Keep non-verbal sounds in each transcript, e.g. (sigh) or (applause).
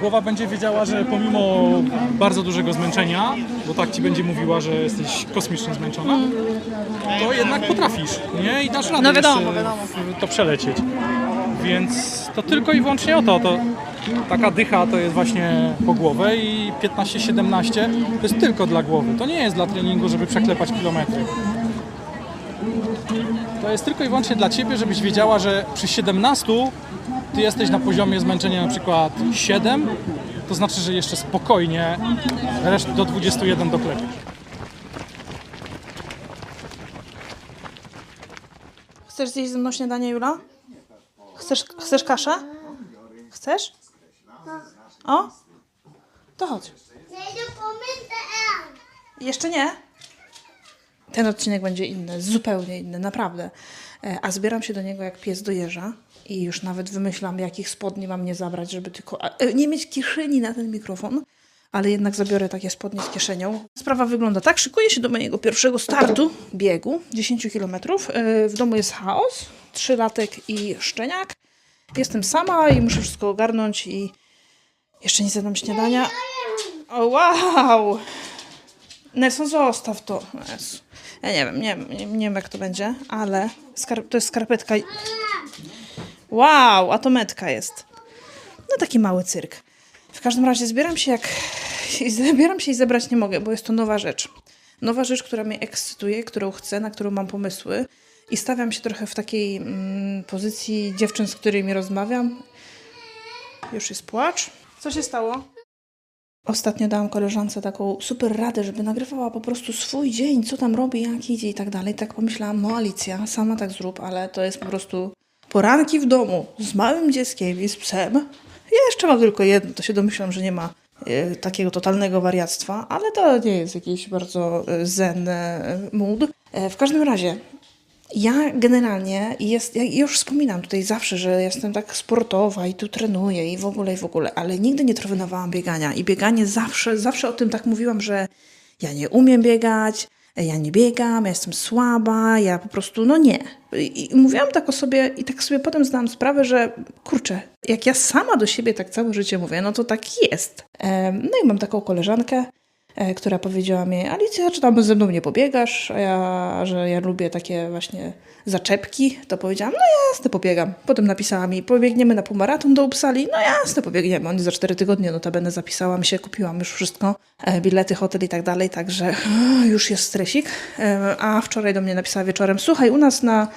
Głowa będzie wiedziała, że pomimo bardzo dużego zmęczenia, bo tak ci będzie mówiła, że jesteś kosmicznie zmęczona, to jednak potrafisz, nie? I dasz radę No wiadomo, wiadomo. to przelecieć. Więc to tylko i wyłącznie o to. to taka dycha to jest właśnie po głowę i 15-17 to jest tylko dla głowy. To nie jest dla treningu, żeby przeklepać kilometry. To jest tylko i wyłącznie dla Ciebie, żebyś wiedziała, że przy 17 Ty jesteś na poziomie zmęczenia na przykład 7, to znaczy, że jeszcze spokojnie reszt do 21 doklepisz. Chcesz zjeść ze mną śniadanie, Jula? Chcesz, chcesz kaszę? Chcesz? O? To chodź. Jeszcze nie? Ten odcinek będzie inny, zupełnie inny, naprawdę. E, A zbieram się do niego jak pies do jeża i już nawet wymyślam, jakich spodni mam nie zabrać, żeby tylko e, nie mieć kieszeni na ten mikrofon, ale jednak zabiorę takie spodnie z kieszenią. Sprawa wygląda tak, szykuję się do mojego pierwszego startu biegu, 10 km. W domu jest chaos, trzylatek i szczeniak. Jestem sama i muszę wszystko ogarnąć i jeszcze nie zjadłam śniadania. O, wow! Nelson, zostaw to. Ja nie wiem, nie, nie, nie wiem jak to będzie, ale to jest skarpetka. Wow, a to metka jest. No taki mały cyrk. W każdym razie zbieram się jak... (laughs) Zbieram się i zebrać nie mogę, bo jest to nowa rzecz. Nowa rzecz, która mnie ekscytuje, którą chcę, na którą mam pomysły. I stawiam się trochę w takiej mm, pozycji dziewczyn, z którymi rozmawiam. Już jest płacz. Co się stało? Ostatnio dałam koleżance taką super radę, żeby nagrywała po prostu swój dzień, co tam robi, jak idzie i tak dalej. Tak pomyślałam, no Alicja, sama tak zrób, ale to jest po prostu poranki w domu z małym dzieckiem i z psem. Ja jeszcze mam tylko jedno, to się domyślam, że nie ma e, takiego totalnego wariactwa, ale to nie jest jakiś bardzo e, zen e, mood. W każdym razie, ja generalnie jest, ja już wspominam tutaj zawsze, że jestem tak sportowa i tu trenuję i w ogóle i w ogóle, ale nigdy nie trenowałam biegania i bieganie zawsze, zawsze o tym tak mówiłam, że ja nie umiem biegać, ja nie biegam, ja jestem słaba, ja po prostu, no nie. I, i mówiłam tak o sobie i tak sobie potem zdałam sprawę, że kurczę, jak ja sama do siebie tak całe życie mówię, no to tak jest. No i mam taką koleżankę, która powiedziała mi, Alicja, czy tam ze mną nie pobiegasz? A ja, że ja lubię takie właśnie zaczepki, to powiedziałam, no jasne, pobiegam. Potem napisała mi, pobiegniemy na półmaraton do Uppsali, no jasne, pobiegniemy. On za cztery tygodnie notabene zapisałam się, kupiłam już wszystko, e, bilety, hotel i tak dalej, także (laughs) już jest stresik. E, A wczoraj do mnie napisała wieczorem, słuchaj, u nas na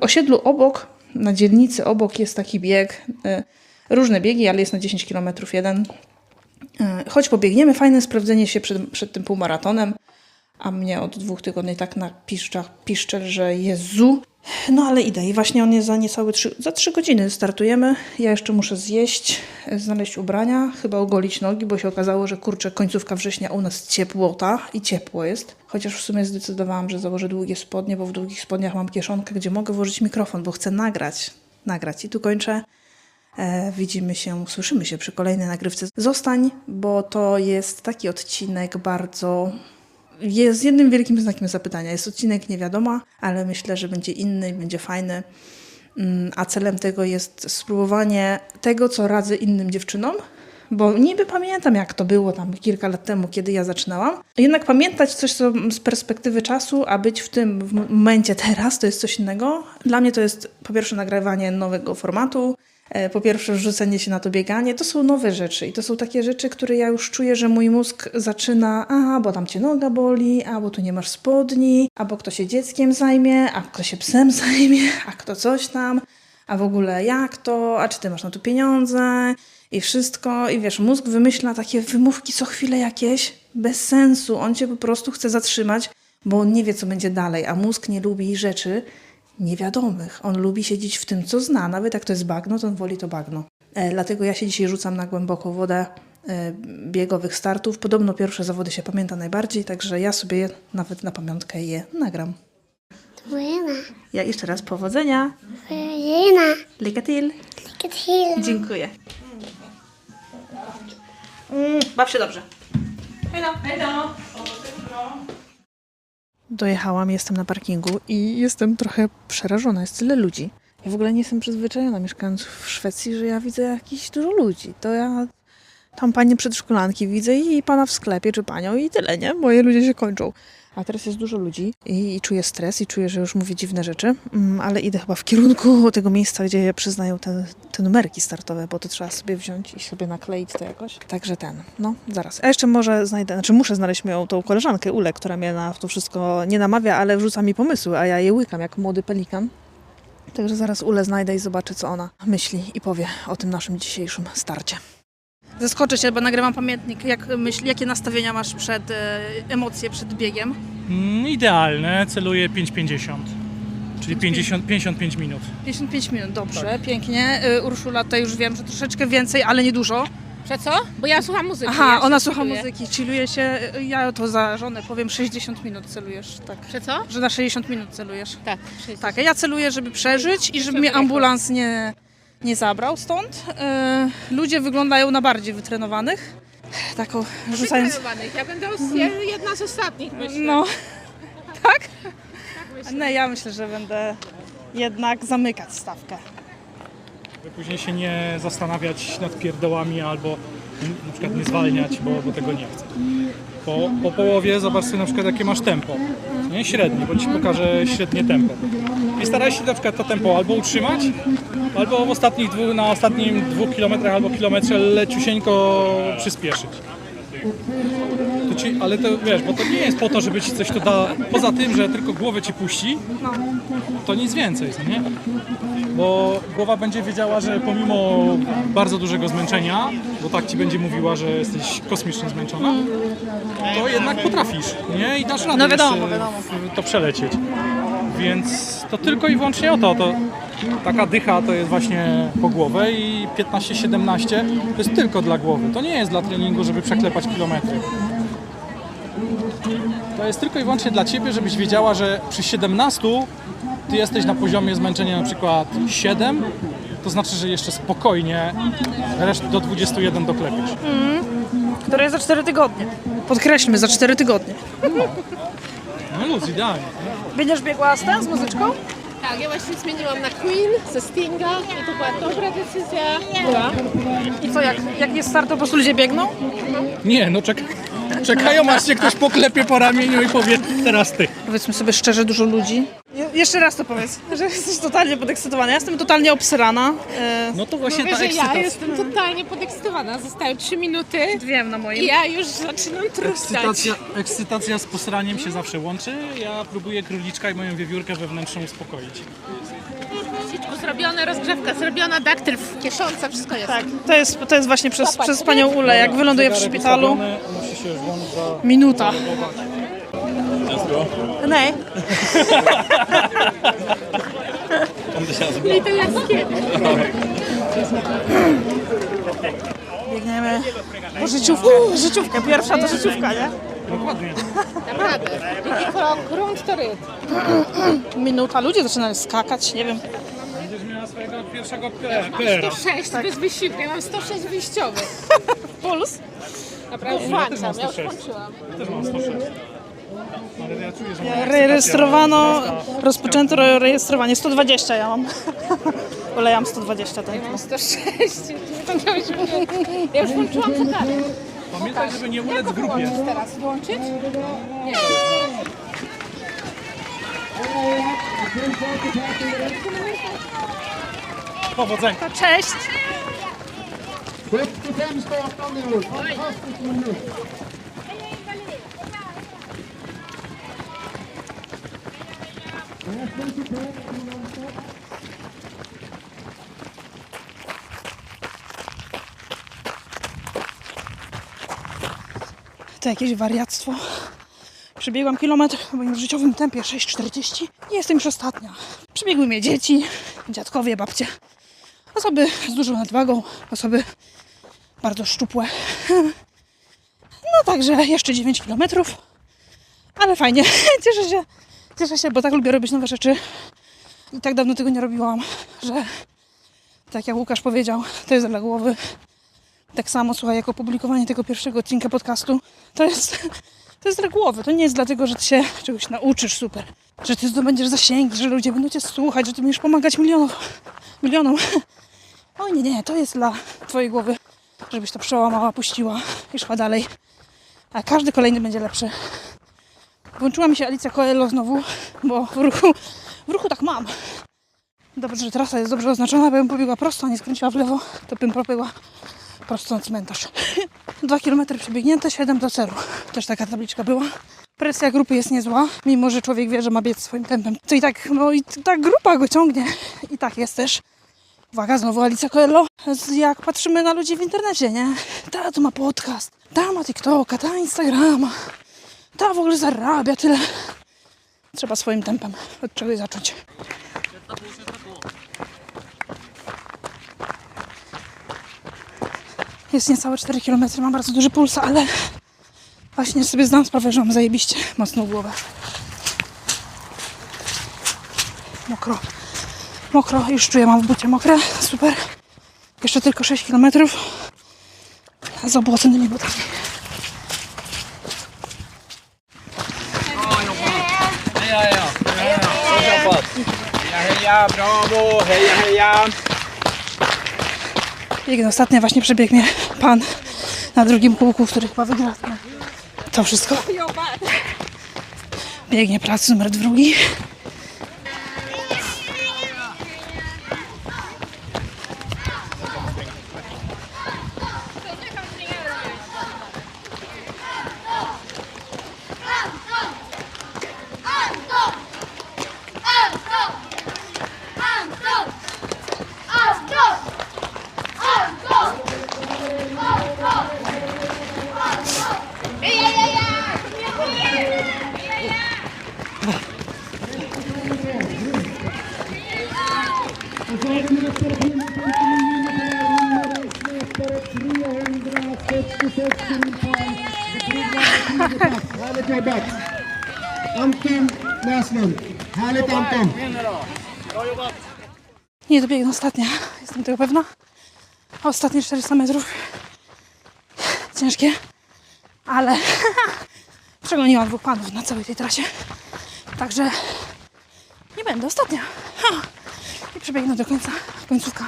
osiedlu obok, na dzielnicy obok jest taki bieg, e, różne biegi, ale jest na 10 km jeden. E, Choć pobiegniemy, fajne sprawdzenie się przed, przed tym półmaratonem, a mnie od dwóch tygodni tak na piszczach piszczel, że Jezu. No ale idę i właśnie on jest za niecałe trzy, za trzy godziny startujemy. Ja jeszcze muszę zjeść, e, znaleźć ubrania, chyba ogolić nogi, bo się okazało, że kurczę, końcówka września u nas ciepłota i ciepło jest. Chociaż w sumie zdecydowałam, że założę długie spodnie, bo w długich spodniach mam kieszonkę, gdzie mogę włożyć mikrofon, bo chcę nagrać. Nagrać i tu kończę. E, widzimy się, słyszymy się przy kolejnej nagrywce. Zostań, bo to jest taki odcinek bardzo. Jest jednym wielkim znakiem zapytania. Jest odcinek nie wiadomo, ale myślę, że będzie inny i będzie fajny. Mm, A celem tego jest spróbowanie tego, co radzę innym dziewczynom, bo niby pamiętam, jak to było tam kilka lat temu, kiedy ja zaczynałam. Jednak pamiętać coś co z perspektywy czasu, a być w tym momencie teraz, to jest coś innego. Dla mnie to jest po pierwsze nagrywanie nowego formatu, po pierwsze wrzucenie się na to bieganie. To są nowe rzeczy i to są takie rzeczy, które ja już czuję, że mój mózg zaczyna, a bo tam cię noga boli, a bo tu nie masz spodni, a bo kto się dzieckiem zajmie, a kto się psem (laughs) zajmie, a kto coś tam a w ogóle jak to, a czy ty masz na to pieniądze i wszystko. I wiesz, mózg wymyśla takie wymówki co chwilę jakieś, bez sensu. On cię po prostu chce zatrzymać, bo on nie wie, co będzie dalej, a mózg nie lubi rzeczy niewiadomych. On lubi siedzieć w tym, co zna. Nawet jak to jest bagno, to on woli to bagno. E, dlatego ja się dzisiaj rzucam na głęboką wodę e, biegowych startów. Podobno pierwsze zawody się pamięta najbardziej, także ja sobie nawet na pamiątkę je nagram. Buena, Ja jeszcze raz powodzenia. till. lycka till. Dziękuję. Mm, baw się dobrze. Hejdo, hejdo. Dojechałam, jestem na parkingu i jestem trochę przerażona. Jest tyle ludzi. Ja w ogóle nie jestem przyzwyczajona mieszkając w Szwecji, że ja widzę jakiś dużo ludzi. To ja tam panie przedszkolanki widzę i pana w sklepie, czy panią i tyle, nie? Moje ludzie się kończą. A teraz jest dużo ludzi i, i czuję stres i czuję, że już mówię dziwne rzeczy, mm, ale idę chyba w kierunku (laughs) tego miejsca, gdzie przyznają te, te numerki startowe, bo to trzeba sobie wziąć i sobie nakleić to jakoś. Także ten, no zaraz. A jeszcze może znajdę, znaczy muszę znaleźć moją tą koleżankę Ulę, która mnie na to wszystko nie namawia, ale wrzuca mi pomysły, a ja je łykam jak młody pelikan. Także zaraz Ulę znajdę i zobaczę, co ona myśli i powie o tym naszym dzisiejszym starcie. Zaskoczę cię, bo nagrywam pamiętnik. Jak myśli, jakie nastawienia masz przed e, emocje przed biegiem? Mm, idealne, celuję 5,50. Czyli 50, 55 minut. 55 minut, dobrze, pięknie. Y, Urszula to już wiem, że troszeczkę więcej, ale nie dużo. Że co? Bo ja słucham muzyki. Aha, ja się ona słucha muzyki, chilluje się. Y, Ja to za żonę powiem 60 minut celujesz, tak. Że co? Że na 60 minut celujesz. Tak. 60. Tak, a ja celuję, żeby przeżyć i żeby mnie ambulans nie, nie zabrał stąd. Y, ludzie wyglądają na bardziej wytrenowanych. Taką rzucając. Wytrenowanych. Ja będę jedna z ostatnich, myślę. No. (laughs) Tak? No ja myślę, że będę jednak zamykać stawkę. Później się nie zastanawiać nad pierdołami albo na przykład nie zwalniać, bo, bo tego nie chcę. Po, po połowie zobacz sobie na przykład jakie masz tempo. Nie średnie, bo ci pokażę średnie tempo. I staraj się na przykład to tempo albo utrzymać, albo w ostatnich dwóch, na ostatnim dwóch kilometrach albo kilometrze leciusieńko przyspieszyć. To ci, ale to wiesz, bo to nie jest po to, żeby ci coś to da. Poza tym, że tylko głowę ci puści, to nic więcej, nie? Bo głowa będzie wiedziała, że pomimo bardzo dużego zmęczenia, bo tak ci będzie mówiła, że jesteś kosmicznie zmęczona, to jednak potrafisz, nie? I dasz radę No wiadomo, jeszcze wiadomo. to przelecieć. Więc to tylko i wyłącznie o to, to taka dycha to jest właśnie po głowę i 15-17 to jest tylko dla głowy. To nie jest dla treningu, żeby przeklepać kilometry. To jest tylko i wyłącznie dla Ciebie, żebyś wiedziała, że przy 17 Ty jesteś na poziomie zmęczenia na przykład 7, to znaczy, że jeszcze spokojnie resztę do 21 doklepiesz. Które jest za 4 tygodnie. Podkreślmy, za 4 tygodnie. No luz, idealnie. Będziesz biegła z z muzyczką? Tak, ja właśnie zmieniłam na Queen ze Stinga i to była dobra decyzja. Była. I co, jak, jak jest start, to po prostu ludzie biegną? Nie, no czek czekają, aż Cię ktoś poklepie po ramieniu i powie, teraz Ty. Powiedzmy sobie szczerze, dużo ludzi. Je, jeszcze raz to powiedz, że jesteś totalnie podekscytowana. Ja jestem totalnie obsrana. E, No to właśnie Mówię, ta że ja ekscytacja. jestem totalnie podekscytowana. Zostały 3 minuty wiem na i moim. ja już zaczynam truchtać. Ekscytacja, ekscytacja z posraniem się zawsze łączy. Ja próbuję króliczka i moją wiewiórkę wewnętrzną uspokoić. Wszystko Zrobione, rozgrzewka zrobiona, daktyl w kieszonce, wszystko jest. Tak, to jest, to jest właśnie przez, przez panią Ulę, jak wyląduje w szpitalu. Musi się włączyć za... Minuta. Nej. Literackie. Biegniemy po życiówkę. Życiówkę, pierwsza to życiówka, nie? Dokładnie. Naprawdę. Drugi krok, grunt to ryb. Minuta, ludzie zaczynają skakać, nie wiem. Będziesz miała swojego pierwszego PR. 106 bez wysiłku, ja mam 106 wyjściowych. Puls? Naprawdę, włączam, mam ja już 106. włączyłam. Też mam 106. Ale ja czuję, że moja Rejestrowano, rozpoczęto re- rejestrowanie. 120 ja mam. (laughs) Olejam 120 ten. Mam 106. Ja już włączyłam zegarek. Pamiętaj, żeby nie ulec grupie. Włączyć teraz? Włączyć? Nie. Powodzenia. Cześć! To jakieś wariactwo. Przebiegłam kilometr w moim życiowym tempie 6,40 i jestem już ostatnia. Przebiegły mnie dzieci, dziadkowie, babcie. Osoby z dużą nadwagą, osoby bardzo szczupłe. No także jeszcze 9 kilometrów. Ale fajnie, (laughs) cieszę się, cieszę się, bo tak lubię robić nowe rzeczy. I tak dawno tego nie robiłam, że tak jak Łukasz powiedział, to jest dla głowy. Tak samo, słuchaj, jak opublikowanie tego pierwszego odcinka podcastu, to jest (laughs) To jest dla głowy. To nie jest dlatego, że ty się czegoś nauczysz super. Że ty zdobędziesz zasięgi, że ludzie będą cię słuchać, że ty będziesz pomagać milionów, milionom. (laughs) Oj nie, nie, to jest dla twojej głowy, żebyś to przełamała, puściła i szła dalej. A każdy kolejny będzie lepszy. Włączyła mi się Alicja Coelho znowu, bo w ruchu, w ruchu tak mam. Dobrze, że trasa jest dobrze oznaczona, bym pobiegła prosto, nie skręciła w lewo, to bym pobiegła prosto na cmentarz. (laughs) Dwa kilometry przebiegnięte, 7 do celu. Też taka tabliczka była. Presja grupy jest niezła, mimo że człowiek wie, że ma biec swoim tempem. To i tak, no i ta grupa go ciągnie. I tak jest też. Uwaga, znowu Alicja Coelho. Jak patrzymy na ludzi w internecie, nie? Ta to ma podcast, ta ma TikToka, ta Instagrama, ta w ogóle zarabia tyle. Trzeba swoim tempem od czegoś zacząć. Jest niecałe 4 km, mam bardzo duży puls, ale właśnie sobie zdam sprawę, że mam zajebiście mocną głowę. Mokro. Mokro, już czuję, mam w bucie mokre, super. Jeszcze tylko 6 km z obłoconymi butami. Heja, bravo, heja, heja. Biegnę ostatnio właśnie przebiegł mnie pan na drugim kółku, który chyba wygrał to wszystko. Biegnie plac numer drugi. Nie dobiegnę ostatnia, jestem tego pewna. Ostatnie 400 metrów. Ciężkie, ale (laughs) przegoniłam dwóch panów na całej tej trasie. Także nie będę ostatnia. Ha! I przebiegnę do końca, końcówka.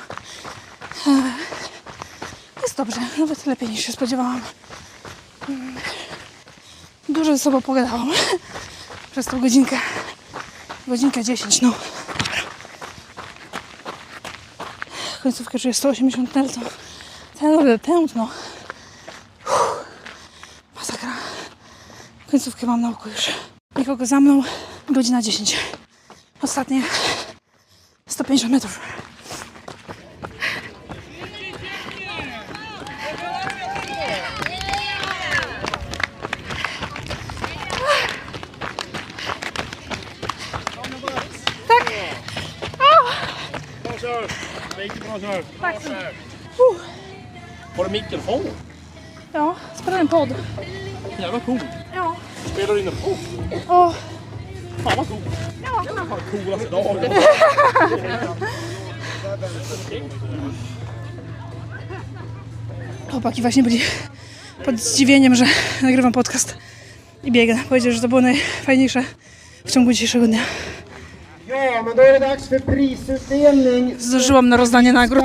E, Jest dobrze, nawet lepiej niż się spodziewałam. Mm. Dużo ze sobą pogadałam (laughs) przez tą godzinkę. Godzinkę 10, no. końcówkę czuję 180 tętno. Tętno, tętno. Uff. Masakra. Końcówkę mam na oku już. Nikogo za mną. Godzina 10. Ostatnie 150 metrów. Lite bra kör. Tack. Har du mikrofon? Ja, spelar en podd. Jävla cool. Ja. Spelar du in en podd? Och, Fan vad cool. Ja. Fan coolaste dagen. (laughs) chłopaki właśnie byli pod zdziwieniem, że nagrywam podcast i biegnę. Powiedzieli, że to było najfajniejsze w ciągu dzisiejszego dnia. Zdążyłam na rozdanie nagród.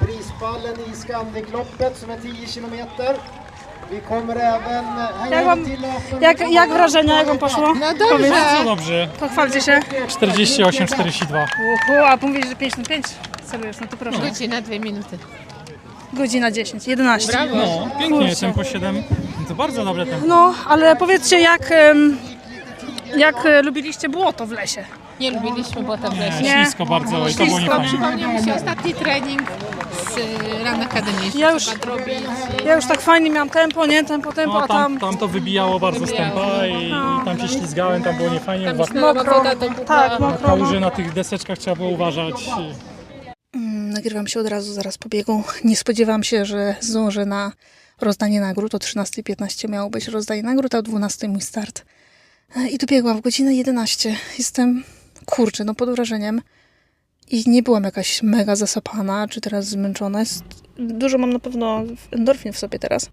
Prispallen i Scandic-loppet som är 10 kilometer. Vi kommer även Jak, hänga wam, jak, jak wrażenia, jak wam poszło? No dobrze. Bardzo dobrze. Pochwalcie się. 48-42. Uhu, a mówisz, że 55 celujesz, no to proszę. Godzina, dwie minuty. Godzina 10, 11. Brawo. No, pięknie, Kurczę. tempo 7. Bardzo dobre tempo. No, ale powiedzcie, jak, em, jak e, lubiliście błoto w lesie? Nie lubiliśmy błota w lesie. Nie. Ślisko bardzo i to było Ślisko. Przypomniał mi się ostatni trening z y, Run Academy. Ja już- Trzeba robić i- Ja już tak fajnie miałam tempo, nie? Tempo, tempo, No, a tam tam, tam to wybijało bardzo z Wybijało. tempa i, i tam się ślizgałem, tam było niefajnie. Tam Uwa- jest mokro, woda. Tak, mokro. Kałuży na tych deseczkach trzeba było uważać. Mm, Nagrywam się od razu, zaraz po biegu. Nie spodziewałam się, że zdążę na rozdanie nagród. O 13.15 miało być rozdanie nagród, a o 12.00 mój start. E, I dobiegłam w godzinę 11. Jestem, kurczę, no pod wrażeniem. i nie byłam jakaś mega zasapana, czy teraz zmęczona. Jest, dużo mam na pewno endorfin w sobie teraz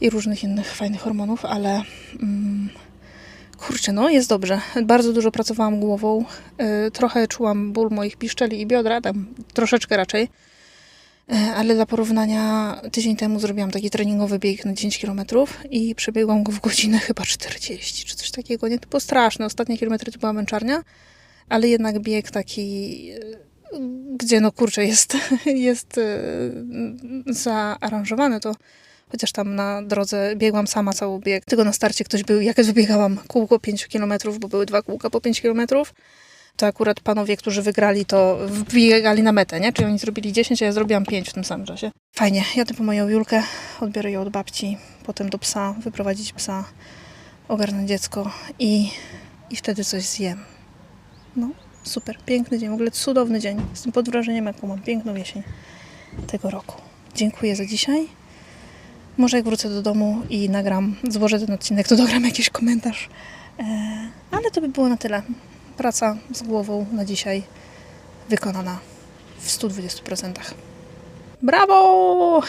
i różnych innych fajnych hormonów, ale mm, kurczę, no jest dobrze. Bardzo dużo pracowałam głową, y, trochę czułam ból moich piszczeli i biodra, tam troszeczkę raczej. Y, Ale dla porównania, tydzień temu zrobiłam taki treningowy bieg na 10 km i przebiegłam go w godzinę chyba 40 czy coś takiego. Nie, to było straszne. Ostatnie kilometry to była męczarnia, ale jednak bieg taki, y, gdzie no kurczę, jest, (laughs) jest y, zaaranżowany to. Chociaż tam na drodze biegłam sama cały bieg. Tylko na starcie ktoś był, jak wybiegałam kółko 5 km, bo były dwa kółka po 5 km, to akurat panowie, którzy wygrali, to wbiegali na metę, nie? Czyli oni zrobili 10, a ja zrobiłam 5 w tym samym czasie. Fajnie, jadę po moją Julkę, odbiorę ją od babci, potem do psa, wyprowadzić psa, ogarnąć dziecko i, i wtedy coś zjem. No, super, piękny dzień, w ogóle cudowny dzień. Jestem pod wrażeniem, jaką mam piękną jesień tego roku. Dziękuję za dzisiaj. Może jak wrócę do domu i nagram, złożę ten odcinek, to dogram jakiś komentarz. E, ale to by było na tyle. Praca z głową na dzisiaj wykonana w 120%. Brawo!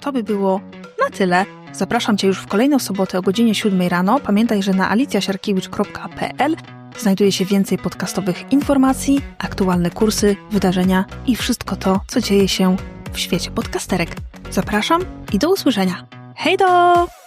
To by było na tyle. Zapraszam Cię już w kolejną sobotę o godzinie 7 rano. Pamiętaj, że na alicjasiarkiewicz.pl znajduje się więcej podcastowych informacji, aktualne kursy, wydarzenia i wszystko to, co dzieje się w świecie podcasterek. Zapraszam i do usłyszenia. Hej do!